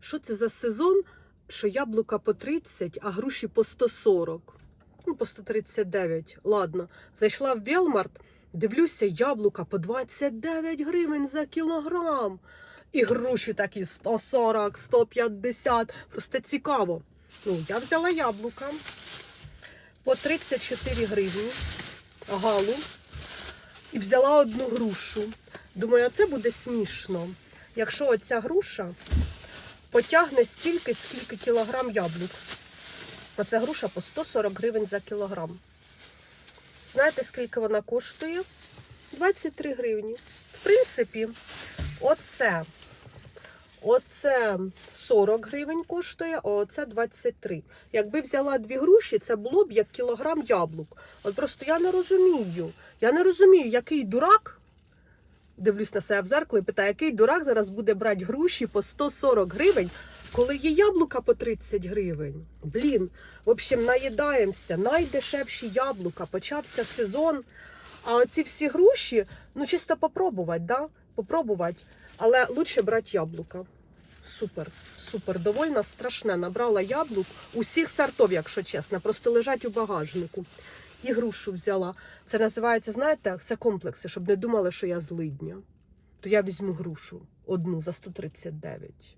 Що це за сезон, що яблука по 30, а груші по 140? Ну, по 139. Ладно. Зайшла в Велмарт, дивлюся, яблука по 29 гривень за кілограм. І груші такі 140, 150. Просто цікаво. Ну, я взяла яблука по 34 гривні, галу, і взяла одну грушу. Думаю, це буде смішно, якщо оця груша потягне стільки, скільки кілограм яблук. Оця груша по 140 гривень за кілограм. Знаєте, скільки вона коштує? 23 гривні. В принципі, оце, оце 40 гривень коштує, а оце 23. Якби взяла дві груші, це було б як кілограм яблук. От просто я не розумію. Я не розумію, який дурак. Дивлюсь на себе в зеркало і питаю, який дурак зараз буде брати груші по 140 гривень, коли є яблука по 30 гривень. Блін, в общем, наїдаємося, найдешевші яблука, почався сезон. А оці всі груші, ну чисто попробувати, да? Попробувати. Але лучше брати яблука. Супер, супер. Довольно страшне. Набрала яблук усіх сортів, якщо чесно, просто лежать у багажнику. І грушу взяла. Це називається, знаєте, це комплекси, щоб не думали, що я злидня. То я візьму грушу одну за 139.